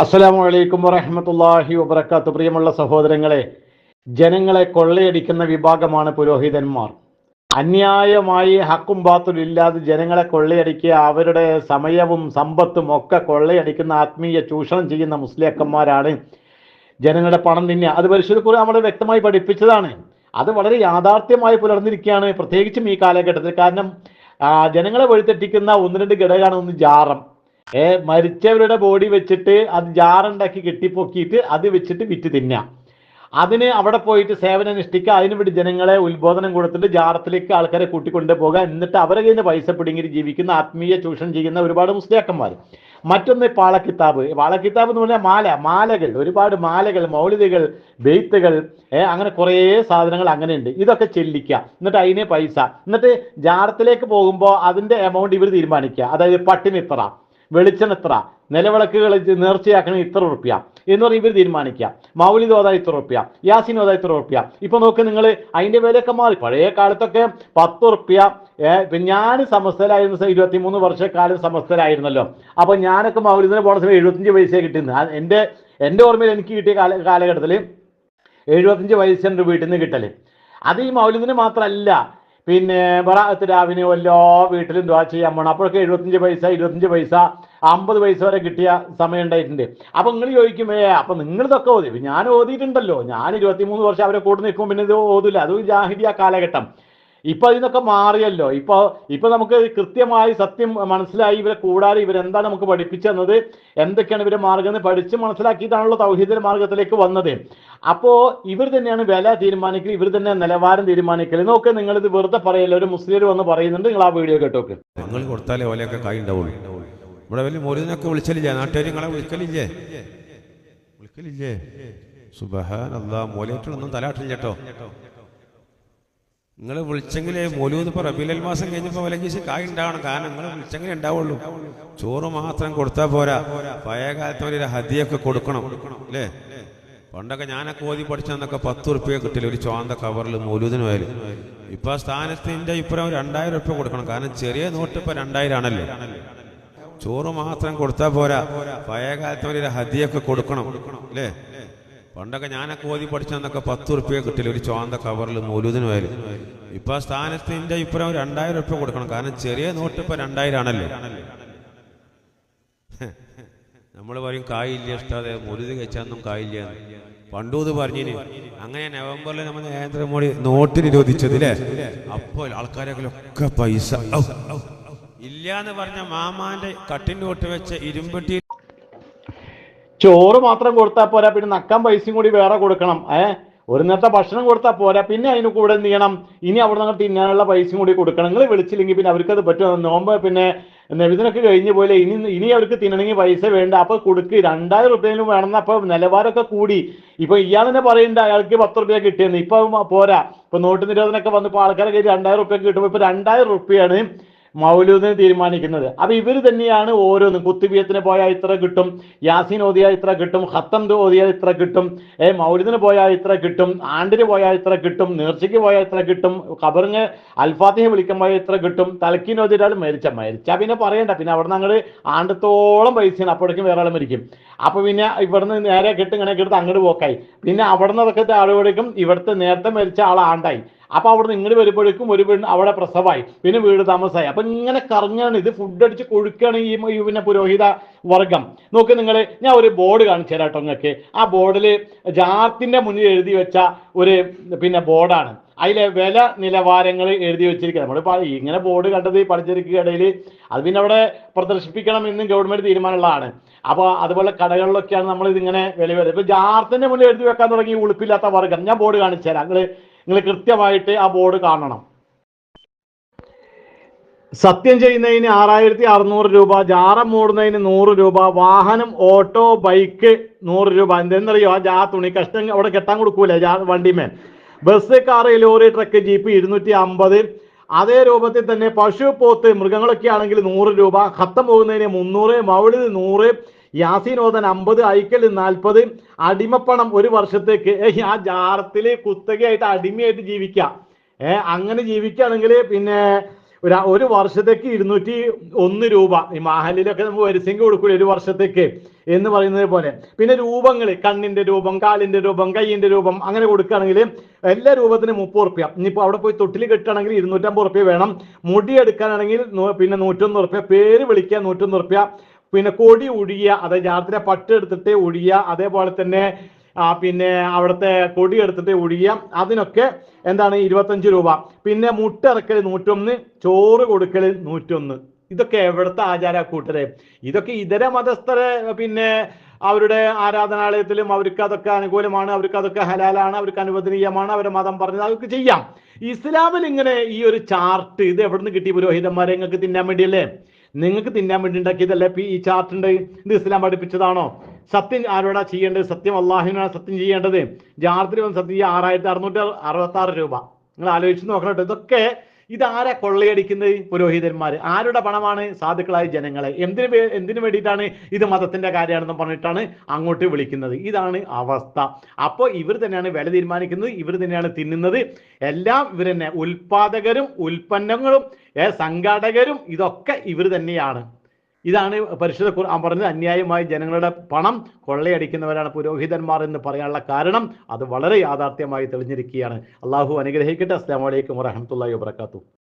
അസ്സലാമു അലൈക്കും വറഹ്മത്തുള്ളാഹി വബർക്കാത്ത പ്രിയമുള്ള സഹോദരങ്ങളെ ജനങ്ങളെ കൊള്ളയടിക്കുന്ന വിഭാഗമാണ് പുരോഹിതന്മാർ. അന്യായമായി ഹക്കും ബാത്തും ഇല്ലാതെ ജനങ്ങളെ കൊള്ളയടിക്കുക അവരുടെ സമയവും സമ്പത്തും ഒക്കെ കൊള്ളയടിക്കുന്ന ആത്മീയ ചൂഷണം ചെയ്യുന്ന മുസ്ലിയക്കന്മാരാണ് ജനങ്ങളുടെ പണം തിന്നുക. അത് പരിശോധിക്കുക നമ്മൾ വ്യക്തമായി പഠിപ്പിച്ചതാണ്. അത് വളരെ യാഥാർത്ഥ്യമായി പുലർന്നിരിക്കുകയാണ്. പ്രത്യേകിച്ചും ഈ കാലഘട്ടത്തിൽ. കാരണം ജനങ്ങളെ വഴിതെറ്റിക്കുന്ന ഒന്ന് രണ്ട് ഘടകമാണ് ഒന്ന് ജാറം. ഏ മരിച്ചവരുടെ ബോഡി വെച്ചിട്ട് അത് ജാറുണ്ടാക്കി കെട്ടിപ്പൊക്കിയിട്ട് അത് വെച്ചിട്ട് വിറ്റ് തിന്നാം. അതിന് അവിടെ പോയിട്ട് സേവനം അനുഷ്ഠിക്കുക അതിന് വേണ്ടി ജനങ്ങളെ ഉത്ബോധനം കൊടുത്തിട്ട് ജാറത്തിലേക്ക് ആൾക്കാരെ കൂട്ടിക്കൊണ്ടു പോകുക എന്നിട്ട് അവരെ കയ്യിൽ നിന്ന് പൈസ പിടുങ്ങി ജീവിക്കുന്ന ആത്മീയ ചൂഷണം ചെയ്യുന്ന ഒരുപാട് മുസ്ലിയാക്കന്മാർ. മറ്റൊന്ന് പാളക്കിതാബ് പാളക്കിതാബ് എന്ന് പറഞ്ഞാൽ മാല മാലകൾ ഒരുപാട് മാലകൾ മൗലികകൾ ബെയ്ത്തുകൾ അങ്ങനെ കുറേ സാധനങ്ങൾ അങ്ങനെയുണ്ട്. ഇതൊക്കെ ചെല്ലിക്കുക. എന്നിട്ട് അതിന് പൈസ. എന്നിട്ട് ജാറത്തിലേക്ക് പോകുമ്പോൾ അതിന്റെ എമൗണ്ട് ഇവർ തീരുമാനിക്കുക. അതായത് പട്ടിന് ഇത്ര വെളിച്ചെണ്ണ എത്ര നിലവിളക്കുകൾ നേർച്ചയാക്കണ ഇത്ര റുപ്യ എന്ന് പറഞ്ഞ് ഇവർ തീരുമാനിക്കുക. മൗലി ഓതാ ഇത്ര റുപ്യ യാസിൻ ഓതാ ഇത്ര റുപ്യ ഇപ്പൊ നോക്ക് നിങ്ങൾ അതിന്റെ വിലയൊക്കെ മാറി. പഴയ കാലത്തൊക്കെ പത്ത് ഇപ്പൊ ഞാൻ സമസ്തരായിരുന്ന ഇരുപത്തി ഇരുപത്തിമൂന്ന് വർഷക്കാലം സമസ്തരായിരുന്നല്ലോ അപ്പൊ ഞാനൊക്കെ മൗലിദിന് പോണ സമയം എഴുപത്തഞ്ച് പൈസ കിട്ടുന്നത് എന്റെ എന്റെ ഓർമ്മയിൽ എനിക്ക് കിട്ടിയ കാല കാലഘട്ടത്തിൽ എഴുപത്തഞ്ച് പൈസ വീട്ടിൽ നിന്ന് കിട്ടൽ. അത് ഈ മൗലിദിന് മാത്രമല്ല പിന്നെ ബറാഅത്ത് രാവിനെ എല്ലാ വീട്ടിലും ദ്വാ ചെയ്യാൻ പോകണം അപ്പോഴൊക്കെ എഴുപത്തഞ്ച് പൈസ ഇരുപത്തഞ്ച് പൈസ അമ്പത് പൈസ വരെ കിട്ടിയ സമയം ഉണ്ടായിട്ടുണ്ട്. അപ്പൊ നിങ്ങൾ ചോദിക്കുമേ അപ്പൊ നിങ്ങൾ ഇതൊക്കെ ഓതി ഞാൻ ഓതിയിട്ടുണ്ടല്ലോ. ഞാൻ ഇരുപത്തിമൂന്ന് വർഷം അവരെ കൂടെ നിൽക്കും പിന്നെ ഇത് ഓതില്ല അത് ജാഹിദിയ കാലഘട്ടം. ഇപ്പൊ അതിനൊക്കെ മാറിയല്ലോ. ഇപ്പൊ ഇപ്പൊ നമുക്ക് കൃത്യമായി സത്യം മനസ്സിലായി ഇവരെ കൂടാതെ ഇവരെന്താ നമുക്ക് പഠിപ്പിച്ചെന്നത്? എന്തൊക്കെയാണ് ഇവരെ മാർഗം എന്ന് പഠിച്ച് മനസ്സിലാക്കിയിട്ടാണല്ലോ തൗഹീദിന്റെ മാർഗത്തിലേക്ക് വന്നത്. അപ്പോ ഇവർ തന്നെയാണ് വില തീരുമാനിക്കൽ ഇവർ തന്നെ നിലവാരം തീരുമാനിക്കൽ. നോക്ക് നിങ്ങൾ ഇത് വെറുതെ പറയല്ലോ ഒരു മുസ്ലിം വന്ന് പറയുന്നുണ്ട് നിങ്ങൾ ആ വീഡിയോ കേട്ടോക്ക്. നിങ്ങൾ കൊടുത്താലേ ഓലയൊക്കെ കായ് ഉണ്ടാവുള്ളൂ. ഇവിടെ വലിയ മോരുന്നൊക്കെ വിളിച്ചലില്ലേ? നാട്ടുകാർ നിങ്ങളെ വിളിക്കലില്ലേ? വിളിക്കലില്ലേ? സുബഹാൻ അല്ലാ മോലേറ്റൊന്നും തലാട്ടില്ല കേട്ടോ. നിങ്ങൾ വിളിച്ചെങ്കിലേ മോലൂന്ന് ഇപ്പൊ റബീലൽ മാസം കഴിഞ്ഞപ്പോ വിലങ്കീസ് കായ് ഉണ്ടാവണം കാരണം നിങ്ങൾ വിളിച്ചെങ്കിലേ ഉണ്ടാവുള്ളൂ. ചോറ് മാത്രം കൊടുത്താൽ പോരാ. പഴയ കാലത്ത് ഒരു ഹദിയൊക്കെ കൊടുക്കണം. അല്ലേ? പണ്ടൊക്കെ ഞാനൊക്കെ ഓതി പഠിച്ചെന്നൊക്കെ പത്ത് ഉറുപ്പ്യ കിട്ടില്ല. ഒരു ചോന്ത കവറിൽ മൂലൂതിന് പോയാൽ ഇപ്പൊ ആ സ്ഥാനത്തിന്റെ ഇപ്പുറം രണ്ടായിരം ഉറുപ്പ്യ കൊടുക്കണം. കാരണം ചെറിയ നോട്ട് ഇപ്പൊ രണ്ടായിരം ആണല്ലോ? ചോറ് മാത്രം കൊടുത്താൽ പോരാ. പഴയ കാലത്ത് ഒരു ഹദിയൊക്കെ കൊടുക്കണം. അല്ലേ? പണ്ടൊക്കെ ഞാനൊക്കെ ഓതി പഠിച്ചെന്നൊക്കെ പത്ത് ഉറുപ്പ്യ കിട്ടില്ല. ഒരു ചോന്ത കവറിൽ മൂലൂതിന് വരും ഇപ്പൊ ആ സ്ഥാനത്തിന്റെ ഇപ്പുറം രണ്ടായിരം ഉറുപ്പ്യ കൊടുക്കണം. കാരണം ചെറിയ നോട്ട് ഇപ്പൊ രണ്ടായിരം ആണല്ലോ നമ്മൾ പറയും കായില്ല ഇഷ്ടാതെ മുരുതി കഴിച്ചാന്നും കായില്ല പണ്ടു ഇത് പറഞ്ഞിന് അങ്ങനെ നവംബറിൽ നമ്മൾ നരേന്ദ്രമോദി നോട്ട് നിരോധിച്ചതില്ലേ അപ്പോൾ ആൾക്കാരൊക്കെ ഒക്കെ പൈസ. ഇല്ല എന്ന് പറഞ്ഞ മാമാന്റെ കട്ടിന്റെ ഒട്ട് വെച്ച ഇരുമ്പട്ടി ചോറ് മാത്രം കൊടുത്താൽ പോരാ പിന്നെ നക്കാൻ പൈസയും കൂടി വേറെ കൊടുക്കണം ഏ? ഒരു നേരത്തെ ഭക്ഷണം കൊടുത്താൽ പോരാ പിന്നെ അതിന് കൂടെ എന്ത് ചെയ്യണം? ഇനി അവിടെ നിന്ന് തിന്നാനുള്ള പൈസയും കൂടി കൊടുക്കണം. നിങ്ങൾ വിളിച്ചില്ലെങ്കിൽ പിന്നെ അവർക്കത് പറ്റുമോ? നോമ്പ് പിന്നെ നെവിതിനൊക്കെ കഴിഞ്ഞ് പോലെ ഇനി ഇനി അവർക്ക് തിന്നണമെങ്കിൽ പൈസ വേണ്ട. അപ്പൊ കൊടുക്ക് രണ്ടായിരം റുപ്യയിലും വേണമെന്ന് അപ്പൊ നിലവാരമൊക്കെ കൂടി. ഇപ്പൊ ഇയാൾ തന്നെ പറയുന്നുണ്ട് അയാൾക്ക് പത്ത് റുപ്യ കിട്ടിയെന്ന്. ഇപ്പൊ പോരാ. ഇപ്പൊ നോട്ട് നിരോധനമൊക്കെ വന്നപ്പോൾ ആൾക്കാരെ കയ്യിൽ രണ്ടായിരം റുപ്യ കിട്ടുമ്പോൾ ഇപ്പൊ രണ്ടായിരം റുപ്യാണ് മൗലൂദിനെ തീരുമാനിക്കുന്നത്. അപ്പൊ ഇവർ തന്നെയാണ് ഓരോന്നും. കുത്തുബിയത്തിന് പോയാൽ ഇത്ര കിട്ടും യാസീൻ ഓതിയാൽ ഇത്ര കിട്ടും ഹത്തം ഓതിയാൽ ഇത്ര കിട്ടും ഏ മൗലൂദിന് പോയാൽ ഇത്ര കിട്ടും ആണ്ടിന് പോയാൽ ഇത്ര കിട്ടും നേർച്ചയ്ക്ക് പോയാൽ ഇത്ര കിട്ടും ഖബറിന് അൽഫാത്തിഹ വിളിക്കാൻ പോയാൽ ഇത്ര കിട്ടും തലക്കീൻ ഓതിയാൽ മരിച്ച മരിച്ച പിന്നെ പറയണ്ട. പിന്നെ അവിടെ നിന്ന് ആണ്ടത്തോളം പൈസയാണ്. അപ്പോഴേക്കും വേറെ ആൾ മരിക്കും. അപ്പൊ പിന്നെ ഇവിടുന്ന് നേരെ കിട്ടും ഇങ്ങനെ കിട്ടും അങ്ങോട്ട് പോക്കായി. പിന്നെ അവിടെ നിന്ന് ഇറക്കത്തെ ആളുകളേക്കും ഇവിടുത്തെ നേരത്തെ മരിച്ച ആൾ ആണ്ടായി. അപ്പൊ അവിടെ നിന്ന് ഇങ്ങോട്ട് വരുമ്പോഴേക്കും ഒരു പെണ്ണ് അവിടെ പ്രസവമായി പിന്നെ വീട് താമസമായി. അപ്പൊ ഇങ്ങനെ കറങ്ങാണ് ഇത്. ഫുഡ് അടിച്ച് കൊഴുക്കാണ് ഈ പിന്നെ പുരോഹിത വർഗം. നോക്ക് നിങ്ങൾ ഞാൻ ഒരു ബോർഡ് കാണിച്ചു തരാം കേട്ടോ നിങ്ങൾക്ക് ആ ബോർഡിൽ ജാത്തിന്റെ മുന്നിൽ എഴുതി വെച്ച ഒരു പിന്നെ ബോർഡാണ് അതിലെ വില നിലവാരങ്ങൾ എഴുതി വെച്ചിരിക്കുക നമ്മൾ ഇങ്ങനെ ബോർഡ് കണ്ടത് പലചരക്ക് കടയിൽ അത് പിന്നെ അവിടെ പ്രദർശിപ്പിക്കണം എന്നും ഗവൺമെന്റ് തീരുമാനമുള്ളതാണ്. അപ്പോൾ അതുപോലെ കടകളിലൊക്കെയാണ് നമ്മൾ ഇതിങ്ങനെ വില വരുന്നത്. ഇപ്പൊ ജാർത്തിന്റെ മുന്നിൽ എഴുതി വെക്കാൻ തുടങ്ങി ഉളുപ്പില്ലാത്ത വർഗം. ഞാൻ ബോർഡ് കാണിച്ചു തരാം. നിങ്ങൾ നിങ്ങൾ കൃത്യമായിട്ട് ആ ബോർഡ് കാണണം. സത്യം ചെയ്യുന്നതിന് ആറായിരത്തി അറുന്നൂറ് രൂപ ജാറം മൂടുന്നതിന് നൂറ് രൂപ വാഹനം ഓട്ടോ ബൈക്ക് നൂറ് രൂപ. എന്തെന്നറിയോ? ആ ജാ തുണി കഷ്ടം അവിടെ കെട്ടാൻ കൊടുക്കൂലേ ജാ വണ്ടിമേൽ. Bus car lorry truck jeep ഇരുന്നൂറ്റി അമ്പത് അതേ രൂപത്തിൽ തന്നെ പശു പോത്ത് മൃഗങ്ങളൊക്കെ ആണെങ്കിൽ നൂറ് രൂപ. ഹത്തം പോകുന്നതിന് മുന്നൂറ് മൗലിത് നൂറ്. യാസീനോദൻ അമ്പത് ഐക്കൽ നാൽപ്പത് അടിമപ്പണം ഒരു വർഷത്തേക്ക്. ആ ജാറത്തിൽ കുത്തകയായിട്ട് അടിമയായിട്ട് ജീവിക്കാം. ഏഹ് അങ്ങനെ ജീവിക്കുകയാണെങ്കിൽ പിന്നെ ഒരു ഒരു വർഷത്തേക്ക് ഇരുന്നൂറ്റി ഒന്ന് രൂപ. ഈ മാഹലിലൊക്കെ നമുക്ക് വരിസംഖ്യ കൊടുക്കൂ ഒരു വർഷത്തേക്ക് എന്ന് പറയുന്നത് പോലെ. പിന്നെ രൂപങ്ങൾ കണ്ണിന്റെ രൂപം കാലിന്റെ രൂപം കൈയിന്റെ രൂപം അങ്ങനെ കൊടുക്കുകയാണെങ്കിൽ എല്ലാ രൂപത്തിനും മുപ്പത് റുപ്യ ഇനിയിപ്പോൾ അവിടെ പോയി തൊട്ടിൽ കെട്ടുകയാണെങ്കിൽ ഇരുന്നൂറ്റമ്പത് റുപ്യ വേണം. മുടി എടുക്കാനാണെങ്കിൽ പിന്നെ നൂറ്റൊന്ന് റുപ്യ പേര് വിളിക്കാൻ നൂറ്റൊന്ന് റുപ്യ പിന്നെ കൊടി ഒഴിയ അതായത് രാത്രി പട്ട് എടുത്തിട്ട് ഒഴിയുക അതേപോലെ തന്നെ ആ പിന്നെ അവിടുത്തെ കൊടി എടുത്തിട്ട് ഒഴിയുക അതിനൊക്കെ എന്താണ് ഇരുപത്തഞ്ച് രൂപ. പിന്നെ മുട്ട ഇറക്കൽ നൂറ്റൊന്ന് ചോറ് കൊടുക്കൽ നൂറ്റൊന്ന്. ഇതൊക്കെ എവിടുത്തെ ആചാര കൂട്ടരെ? ഇതൊക്കെ ഇതര മതസ്ഥരെ പിന്നെ അവരുടെ ആരാധനാലയത്തിലും അവർക്ക് അതൊക്കെ അനുകൂലമാണ് അവർക്ക് അതൊക്കെ ഹലാലാണ് അവർക്ക് അനുവദനീയമാണ് അവരുടെ മതം പറഞ്ഞത് അവർക്ക് ചെയ്യാം. ഇസ്ലാമിൽ ഇങ്ങനെ ഈ ഒരു ചാർട്ട് ഇത് എവിടുന്ന് കിട്ടി പുരോഹിതന്മാരെ? നിങ്ങൾക്ക് തിന്നാൻ വേണ്ടിയല്ലേ? നിങ്ങൾക്ക് തിന്നാൻ വേണ്ടി ഉണ്ടാക്കിയതല്ലേ ഇപ്പൊ ഈ ചാർട്ട് ഉണ്ട് ഇത് ഇസ്ലാം പഠിപ്പിച്ചതാണോ? സത്യം ആരോടാ ചെയ്യേണ്ടത്? സത്യം അള്ളാഹുവിനാണ് സത്യം ചെയ്യേണ്ടത്. ജാർത്തിൽ വന്ന് സത്യം ചെയ്യുക ആറായിരത്തി അറുന്നൂറ്റി അറുപത്തി ആറ് രൂപ. നിങ്ങൾ ആലോചിച്ച് നോക്കണം കേട്ടോ. ഇതൊക്കെ ഇതാരാ കൊള്ളയടിക്കുന്നത് പുരോഹിതന്മാർ ആരുടെ പണമാണ് സാധുക്കളായ ജനങ്ങളെ? എന്തിനു എന്തിനു വേണ്ടിയിട്ടാണ് ഇത് മതത്തിന്റെ കാര്യമാണെന്ന് പറഞ്ഞിട്ടാണ് അങ്ങോട്ട് വിളിക്കുന്നത്? ഇതാണ് അവസ്ഥ. അപ്പോൾ ഇവർ തന്നെയാണ് വില തീരുമാനിക്കുന്നത് ഇവർ തന്നെയാണ് തിന്നുന്നത്. എല്ലാം ഇവർ തന്നെ. ഉൽപാദകരും ഉൽപ്പന്നങ്ങളും സംഘാടകരും ഇതൊക്കെ ഇവർ തന്നെയാണ്. ഇതാണ് പരിശുദ്ധ ഖുർആൻ പറഞ്ഞത് അന്യായമായി ജനങ്ങളുടെ പണം കൊള്ളയടിക്കുന്നവരാണ് പുരോഹിതന്മാർ എന്ന് പറയാനുള്ള കാരണം അത് വളരെ യാഥാർത്ഥ്യമായി തെളിഞ്ഞിരിക്കുകയാണ്. അള്ളാഹു അനുഗ്രഹിക്കട്ടെ. അസ്സാം വലൈക്കും വറഹമത്തല്ലാ വാബർക്കാത്തു